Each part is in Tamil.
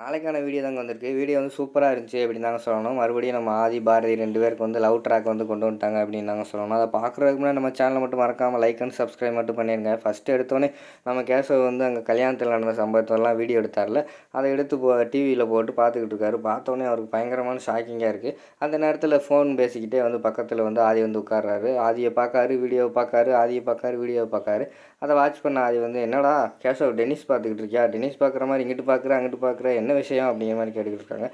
நாளைக்கான வீடியோ தாங்க வந்திருக்கு. வீடியோ வந்து சூப்பராக இருந்துச்சு அப்படின்னு தாங்க சொல்லணும். மறுபடியும் நம்ம ஆதி பாரதி ரெண்டு பேருக்கு வந்து லவ் ட்ராக் வந்து கொண்டு வந்துட்டாங்க அப்படின்னு தாங்க சொல்லணும். அதை பார்க்குறதுக்கு முன்னாடி நம்ம சேனலை மட்டும் மறக்காமல் லைக் அண்ட் சப்ஸ்கிரைப் மட்டும் பண்ணிடுங்க ஃபஸ்ட்டு எடுத்தோடனே நம்ம கேசவ் வந்து அங்கே கல்யாணத்தில் நடந்த சம்பவத்தெல்லாம் வீடியோ எடுத்தார்ல. அதை எடுத்து போ டிவியில் போட்டு பார்த்துக்கிட்டு இருக்காரு. பார்த்தோன்னே அவருக்கு பயங்கரமான ஷாக்கிங்காக இருக்குது அந்த நேரத்தில் ஃபோன் பேசிக்கிட்டே வந்து பக்கத்தில் வந்து ஆதி வந்து உட்கார்றாரு. ஆதியை பார்க்காரு வீடியோவை பார்க்காரு ஆதியை பார்க்காரு வீடியோவை பார்க்காரு. அதை வாட்ச் பண்ண ஆதி வந்து என்னடா கேசவ் டென்னிஸ் பார்த்துக்கிட்டு இருக்கியா? டென்னிஸ் பார்க்குற மாதிரி இங்கிட்டு பார்க்குற அங்கிட்டு பார்க்குற என்ன விஷயம் அப்படிங்கிற மாதிரி கேட்டுக்கிட்டு இருக்காங்க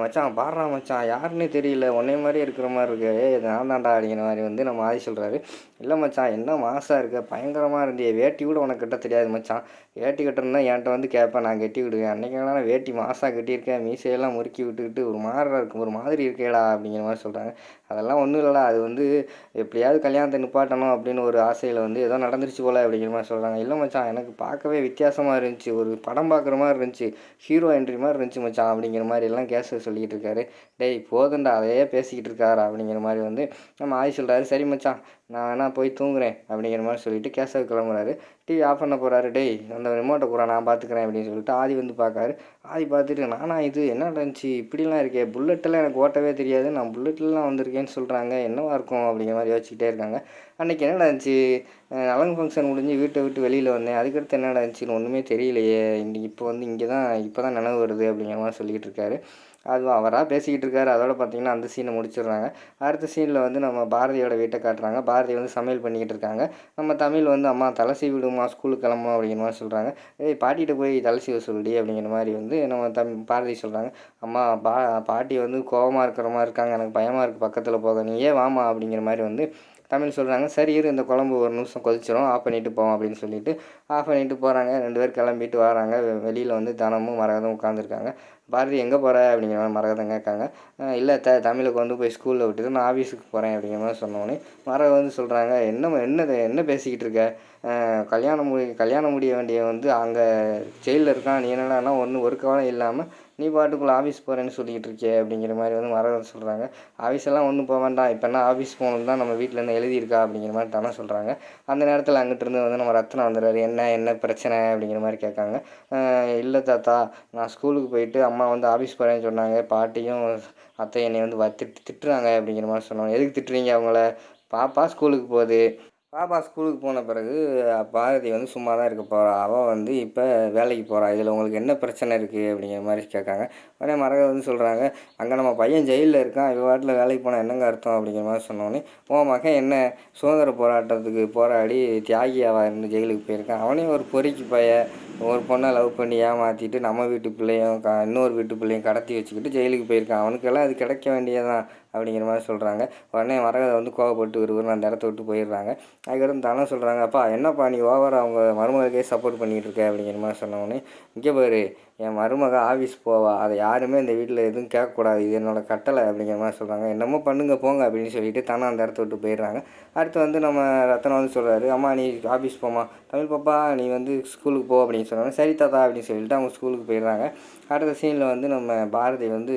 மச்சான் பாடுறா மச்சான் யாருன்னு தெரியல உன்னை மாதிரி இருக்கிற மாதிரி இருக்கு. ஏய் நான் தாண்டா அப்படிங்கிற மாதிரி வந்து நம்ம ஆதி சொல்கிறாரு இல்லை மச்சான் என்ன மாசாக இருக்க? பயங்கரமாக இருந்தியே. வேட்டி கூட உனக்கு கட்ட தெரியாது மச்சான். வேட்டி கட்டணும்னா என்கிட்ட வந்து கேட்பேன் நான் கட்டி விடுவேன். அன்றைக்கி நான் வேட்டி மாசாக கட்டியிருக்கேன். மீசையெல்லாம் முறுக்கி விட்டுக்கிட்டு ஒரு மாதிரி இருக்கும் ஒரு மாதிரி இருக்கேடா அப்படிங்கிற மாதிரி சொல்கிறாங்க அதெல்லாம் ஒன்றும் இல்லைடா. அது வந்து எப்படியாவது கல்யாணத்தை நிப்பாட்டணும் அப்படின்னு ஒரு ஆசையில் வந்து ஏதோ நடந்துருச்சு போல் அப்படிங்கிற மாதிரி சொல்கிறாங்க இல்லை மச்சான் எனக்கு பார்க்கவே வித்தியாசமாக இருந்துச்சு. ஒரு படம் பார்க்குற மாதிரி இருந்துச்சு. ஹீரோ டாக்குமெண்ட்ரி மாதிரி இருந்துச்சு மச்சான் அப்படிங்கிற மாதிரி எல்லாம் கேஸ் சொல்லிக்கிட்டு இருக்காரு. டேய் போதுண்டா அதையே பேசிக்கிட்டு இருக்காரா அப்படிங்கிற மாதிரி வந்து நம்ம ஆய் சொல்கிறாரு சரி மச்சான் நான் வேணா போய் தூங்குறேன் அப்படிங்கிற மாதிரி சொல்லிட்டு கேசவ் கிளம்புறாரு. டிவி ஆஃப் பண்ண போகிறாரு டேய் அந்த ரிமோட்டை கூட நான் பார்த்துக்கிறேன் அப்படின்னு சொல்லிட்டு ஆதி வந்து பார்க்காரு ஆதி பார்த்துட்டு நானா இது என்ன நடந்துச்சு? இப்படிலாம் இருக்கே புல்லட்டெல்லாம் எனக்கு ஓட்டவே தெரியாது. நான் புல்லட்லாம் வந்திருக்கேன்னு சொல்கிறாங்க என்னவா இருக்கும்? அப்படிங்கிற மாதிரி யோசிச்சுக்கிட்டே இருக்காங்க. அன்றைக்கி என்ன நடந்துச்சு? நலங்கு ஃபங்க்ஷன் முடிஞ்சு வீட்டை விட்டு வெளியில் வந்தேன். அதுக்கடுத்து என்ன நடந்துச்சுன்னு ஒன்றுமே தெரியலையே. இன்னைக்கு இப்போ வந்து இங்கே தான் இப்போ தான் நினைவு வருது அப்படிங்கிற மாதிரி சொல்லிக்கிட்டு இருக்காரு. அது அவராக பேசிக்கிட்டு இருக்காரு. அதோட பார்த்தீங்கன்னா அந்த சீனை முடிச்சிடுறாங்க. அடுத்த சீனில் வந்து நம்ம பாரதியோட வீட்டை காட்டுறாங்க. பாரதி வந்து சமையல் பண்ணிக்கிட்டு இருக்காங்க. நம்ம தமிழ் வந்து அம்மா தலை சீவி விடுமா ஸ்கூலுக்கு கிளம்பும் அப்படிங்கிற மாதிரி சொல்கிறாங்க ஏய் பாட்டிகிட்ட போய் தலை சீவ சொல்லுடி அப்படிங்கிற மாதிரி வந்து நம்ம தம் பாரதி சொல்கிறாங்க அம்மா பா பாட்டி வந்து கோவமாக இருக்கிற மாதிரி இருக்காங்க. எனக்கு பயமாக இருக்குது பக்கத்தில் போக. நீ ஏன் வாமா அப்படிங்கிற மாதிரி வந்து தமிழ் சொல்கிறாங்க சரி இரு இந்த குழம்பு ஒரு நிமிஷம் கொதிச்சிடும் ஆஃப் பண்ணிவிட்டு போவோம் அப்படின்னு சொல்லிட்டு ஆஃப் பண்ணிட்டு போகிறாங்க ரெண்டு பேர் கிளம்பிட்டு வராங்க. வெளியில் வந்து தனமும் மரகதம் உட்காந்துருக்காங்க பாரதி எங்கே போகிற அப்படிங்கிற மாதிரி மரகதம் கேட்காங்க. இல்லை த தமிழை கொண்டு போய் ஸ்கூலில் விட்டுட்டு நான் ஆஃபீஸுக்கு போகிறேன் அப்படிங்கிற மாதிரி சொன்னோடனே மரகதம் வந்து சொல்கிறாங்க என்ன என்ன என்ன பேசிக்கிட்டு இருக்க? கல்யாணம் முடி கல்யாணம் முடிய வேண்டிய வந்து அங்கே ஜெயிலில் இருக்கான் நீ என்னென்னா ஒன்று ஒரு கவலை இல்லாமல் நீ பாட்டுக்குள்ளே ஆஃபீஸ் போகிறேன்னு சொல்லிக்கிட்டு இருக்கே அப்படிங்கிற மாதிரி வந்து மரகதம் சொல்கிறாங்க ஆஃபீஸ் எல்லாம் ஒன்றும் போக வேண்டாம் இப்போ என்ன ஆஃபீஸ் போகணும் தான் நம்ம வீட்டில் இருந்து எழுதியிருக்கா? அப்படிங்கிற மாதிரி தானே சொல்கிறாங்க அந்த நேரத்தில் அங்கிட்டிருந்து வந்து நம்ம ரத்னா வந்துடுறாரு என்ன என்ன பிரச்சனை? அப்படிங்கிற மாதிரி கேட்காங்க. இல்லை தாத்தா நான் ஸ்கூலுக்கு போயிட்டு அம்மா வந்து ஆஃபீஸ் போகிறேன்னு சொன்னாங்க. பாட்டியும் அத்தை என்னை வந்து வ- திட்டு திட்டுறாங்க அப்படிங்கிற மாதிரி சொன்னாங்க. எதுக்கு திட்டுறீங்க அவங்கள? பாப்பா ஸ்கூலுக்கு போகுது. பாப்பா ஸ்கூலுக்கு போன பிறகு பாரதி வந்து சும்மா தான் இருக்க போகிறா அவள் வந்து இப்போ வேலைக்கு போகிறா இதில் உங்களுக்கு என்ன பிரச்சனை இருக்குது அப்படிங்கிற மாதிரி கேட்காங்க. உடனே மரகத வந்து சொல்கிறாங்க அங்கே நம்ம பையன் ஜெயிலில் இருக்கான். இவ வாட்டில் வேலைக்கு போனால் என்னங்க அர்த்தம்? அப்படிங்கிற மாதிரி சொன்னோன்னே உன் மகன் என்ன? சுதந்திர போராட்டத்துக்கு போராடி தியாகி இருந்து ஜெயிலுக்கு போயிருக்கான்? அவனையும் ஒரு பொறிக்கு பைய ஒரு பொண்ணை லவ் பண்ணி ஏமாற்றிட்டு நம்ம வீட்டு பிள்ளையும் க இன்னொரு வீட்டு பிள்ளையும் கடத்தி வச்சுக்கிட்டு ஜெயிலுக்கு போயிருக்கான். அவனுக்கெல்லாம் அது கிடைக்க வேண்டியதான் அப்படிங்கிற மாதிரி சொல்கிறாங்க உடனே மரகதை வந்து கோவப்பட்டு ஒருவர் அந்த இடத்த விட்டு போயிடுறாங்க. அதுக்கப்புறம் தானே சொல்கிறாங்க அப்பா என்னப்பா நீ ஓவர் அவங்க மருமகளுக்கே சப்போர்ட் பண்ணிகிட்டு இருக்க? அப்படிங்கிற மாதிரி சொன்ன இங்கே பாரு என் மருமக ஆஃபீஸ் போவா. அதை யாருமே இந்த வீட்டில் எதுவும் கேட்கக்கூடாது. இது என்னோட கட்டளை அப்படிங்கிற மாதிரி சொல்கிறாங்க என்னமோ பண்ணுங்க போங்க அப்படின்னு சொல்லிட்டு தானே அந்த இடத்த விட்டு போயிடுறாங்க. அடுத்து வந்து நம்ம ரத்தனம் வந்து சொல்கிறாரு அம்மா நீ ஆஃபீஸ் போமா தமிழ் பாப்பா நீ வந்து ஸ்கூலுக்கு போ அப்படின்னு சொன்னாங்க. சரி தாத்தா அப்படின்னு சொல்லிட்டு அவங்க ஸ்கூலுக்கு போயிடுறாங்க. அடுத்த சீனில் வந்து நம்ம பாரதி வந்து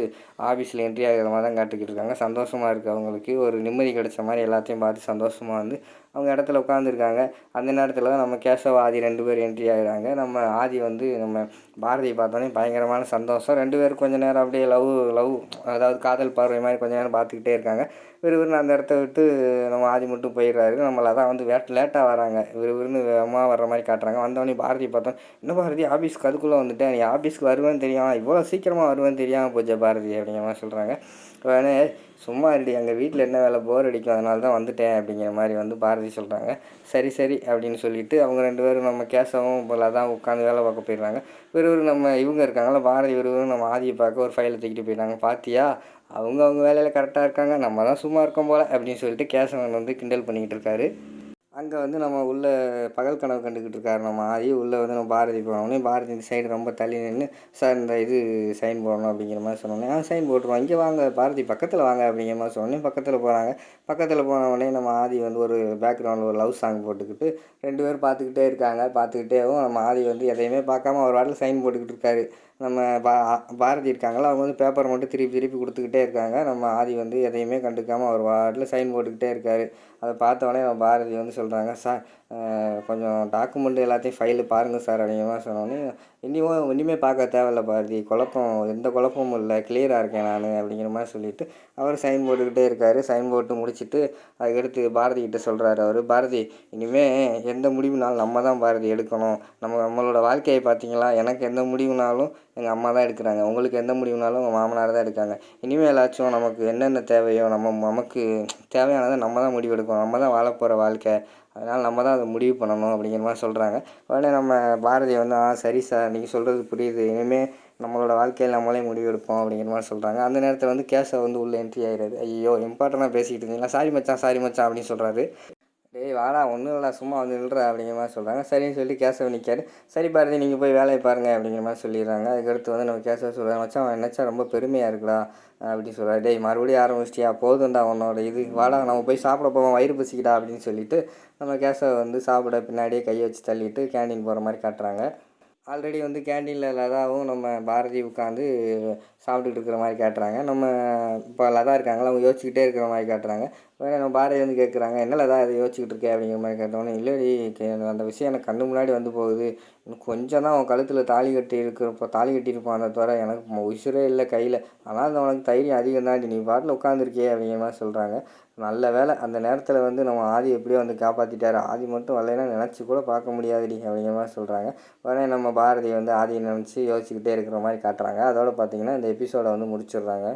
ஆஃபீஸில் என்ட்ரி ஆகிற மாதிரி தான் காட்டிக்கிட்டு இருக்காங்க. சந்தோஷமாக இருக்குது அவங்களுக்கு. ஒரு நிம்மதி கிடைச்ச மாதிரி எல்லாத்தையும் பார்த்து சந்தோஷமாக வந்து அவங்க இடத்துல உட்காந்துருக்காங்க அந்த நேரத்தில் தான் நம்ம கேசவ ஆதி ரெண்டு பேர் என்ட்ரி ஆகிறாங்க. நம்ம ஆதி வந்து நம்ம பாரதியை பார்த்தோன்னே பயங்கரமான சந்தோஷம். ரெண்டு பேரும் கொஞ்ச நேரம் அப்படியே லவ் லவ் அதாவது காதல் பார்வை மாதிரி கொஞ்சம் நேரம் பார்த்துக்கிட்டே இருக்காங்க. விறுவிறுன்னு அந்த இடத்த விட்டு நம்ம ஆதி மட்டும் போயிடுறாரு. நம்மளை அதான் வந்து வேட் லேட்டாக வராங்க. விறுவிறுன்னு வேகமாக வர்ற மாதிரி காட்டுறாங்க. வந்தவொடனே பாரதி பார்த்தோம். என்ன பாரதி ஆஃபீஸ்க்கு அதுக்குள்ளே வந்துட்டேன் நீ ஆஃபீஸ்க்கு வருவேன்னு தெரியும் இவ்வளோ சீக்கிரமாக வருவேன்னு தெரியாமல் போச்சே பாரதி அப்படிங்கிற மாதிரி சொல்கிறாங்க உடனே சும்மா இருடி எங்கள் வீட்டில் என்ன வேலை? போர் அடிக்கும். அதனால தான் வந்துட்டேன் அப்படிங்கிற மாதிரி வந்து பாரதி சொல்கிறாங்க சரி சரி அப்படின்னு சொல்லிட்டு அவங்க ரெண்டு பேரும் நம்ம கேசவும் போல தான் உட்காந்து வேலை பார்க்க போயிடுறாங்க. ஒரு நம்ம இவங்க இருக்காங்களா பாரதி விறுவிறு நம்ம ஆதியை பார்க்க ஒரு ஃபைலை தூக்கிட்டு போயிட்டாங்க பார்த்தியா அவங்க அவங்க வேலையில் கரெக்டாக இருக்காங்க. நம்ம தான் சும்மா இருக்கோம் போல் அப்படின்னு சொல்லிட்டு கேசவன் வந்து கிண்டல் பண்ணிக்கிட்டு இருக்காரு. அங்கே வந்து நம்ம உள்ளே பகல் கனவு கண்டுக்கிட்டு இருக்காரு. நம்ம ஆதி உள்ளே வந்து நம்ம பாரதி போனோடனே பாரதி இந்த சைடு ரொம்ப தள்ளி நின்று சார் இந்த இது சைன் போடணும் அப்படிங்கிற மாதிரி சொன்னோடனே ஆ சைன் போட்டுருவோம். இங்கே வாங்க பாரதி பக்கத்தில் வாங்க அப்படிங்கிற மாதிரி சொன்னோடனே பக்கத்தில் போகிறாங்க பக்கத்தில் போன உடனே நம்ம ஆதி வந்து ஒரு பேக்ரவுண்டில் ஒரு லவ் சாங் போட்டுக்கிட்டு ரெண்டு பேரும் பார்த்துக்கிட்டே இருக்காங்க. பார்த்துக்கிட்டேவும் நம்ம ஆதி வந்து எதையுமே பார்க்காம ஒரு வாட்டில் சைன் போட்டுக்கிட்டு இருக்காரு. நம்ம பா பாரதி இருக்காங்களா அவங்க வந்து பேப்பர் மட்டும் திருப்பி திருப்பி கொடுத்துக்கிட்டே இருக்காங்க. நம்ம ஆதி வந்து எதையுமே கண்டுக்காமல் ஒரு வாட்டில் சைன் போட்டுக்கிட்டே இருக்காரு. அதை பார்த்த நம்ம பாரதி வந்து சொல்கிறாங்க சார் அஹ் கொஞ்சம் டாக்குமெண்ட் எல்லாத்தையும் ஃபைலு பாருங்கள் சார் அப்படிங்கிற மாதிரி சொன்னோன்னே இனியும் இனிமேல் பார்க்க தேவையில்ல பாரதி. குழப்பம் எந்த குழப்பமும் இல்லை. கிளியராக இருக்கேன் நான் அப்படிங்கிற மாதிரி சொல்லிவிட்டு அவர் சைன் போட்டுக்கிட்டே இருக்கார். சைன் போட்டு முடிச்சுட்டு அதுக்கடுத்து பாரதி கிட்ட சொல்கிறாரு அவர். பாரதி இனிமேல் எந்த முடிவுனாலும் நம்ம தான் பாரதி எடுக்கணும். நம்ம நம்மளோட வாழ்க்கையை பார்த்தீங்களா? எனக்கு எந்த முடிவுனாலும் எங்கள் அம்மா தான் எடுக்கிறாங்க. உங்களுக்கு எந்த முடிவுனாலும் உங்கள் மாமனார் தான் எடுக்காங்க இனிமேலாச்சும் நமக்கு என்னென்ன தேவையோ நம்ம நமக்கு தேவையானதை நம்ம தான் முடிவு எடுக்கணும் நம்ம தான் வாழ போகிற வாழ்க்கை. அதனால் நம்ம தான் அதை முடிவு பண்ணணும் அப்படிங்கிற மாதிரி சொல்கிறாங்க உடனே நம்ம பாரதி வந்து ஆ சரி சார் நீங்கள் சொல்கிறது புரியுது. இனிமேல் நம்மளோட வாழ்க்கையில் நம்மளே முடிவு எடுப்போம் அப்படிங்கிற மாதிரி சொல்கிறாங்க அந்த நேரத்தில் வந்து கேஷை வந்து உள்ளே என்ட்ரி ஆயிடுது ஐயோ இம்பார்ட்டண்ட்டாக பேசிக்கிட்டு இருந்தீங்களா? சாரி மச்சான் சாரி மச்சான் அப்படின்னு சொல்கிறாரு டேய் வாடா ஒன்றும் இல்லை சும்மா வந்து நில்ற அப்படிங்கிற மாதிரி சொல்கிறாங்க சரின்னு சொல்லி கேசவ நிற்காரு சரி பாரதி நீங்கள் போய் வேலையை பாருங்கள் அப்படிங்கிற மாதிரி சொல்லிடுறாங்க. அதுக்கடுத்து வந்து நம்ம கேசவ சொல்கிறாங்க வச்சா அவன் நினச்சா ரொம்ப பெருமையாக இருக்குடா அப்படின்னு சொல்கிறாரு டேய் மறுபடியும் ஆரம்பிச்சிட்டியா? போதும்டா உன்னோட இது. வாடா நம்ம போய் சாப்பிட போவோம் வயிறு பசிக்கிடா அப்படின்னு சொல்லிட்டு நம்ம கேசவ வந்து சாப்பிட பின்னாடியே கையை வச்சு தள்ளிட்டு கேண்டீன் போகிற மாதிரி காட்டுறாங்க. ஆல்ரெடி வந்து கேண்டீனில் லதாவும் நம்ம பாரதி உட்காந்து சாப்பிட்டுக்கிட்டு இருக்கிற மாதிரி காட்டுறாங்க. நம்ம இப்போ லதா இருக்காங்களா அவங்க யோசிச்சுக்கிட்டே இருக்கிற மாதிரி காட்டுறாங்க. உடனே நம்ம பாரதி வந்து கேட்குறாங்க என்னல தான் இதை யோசிச்சுக்கிட்டு இருக்கே? அப்படிங்கிற மாதிரி கேட்டோன்னே இல்லடி அந்த விஷயம் எனக்கு கண்ணு முன்னாடி வந்து போகுது. இன்னும் கொஞ்சம் தான் அவன் கழுத்தில் தாலி கட்டி இருக்கிறப்போ தாலி கட்டியிருப்பான் அந்த தவிர எனக்கு உசுரே இல்லை கையில். ஆனால் அந்த உனக்கு தைரியம் அதிகம் தான் நீ பாட்டில் உட்காந்துருக்கே அப்படிங்கிற மாதிரி சொல்கிறாங்க நல்ல வேலை அந்த நேரத்தில் வந்து நம்ம ஆதி எப்படியோ வந்து காப்பாற்றிட்டாரு ஆதி மட்டும் வரலைன்னா நினச்சி கூட பார்க்க முடியாதுடி அப்படிங்கிற மாதிரி சொல்கிறாங்க உடனே நம்ம பாரதி வந்து ஆதியை நினச்சி யோசிச்சுக்கிட்டே இருக்கிற மாதிரி காட்டுறாங்க. அதோட பார்த்தீங்கன்னா இந்த எபிசோடை வந்து முடிச்சிடுறாங்க.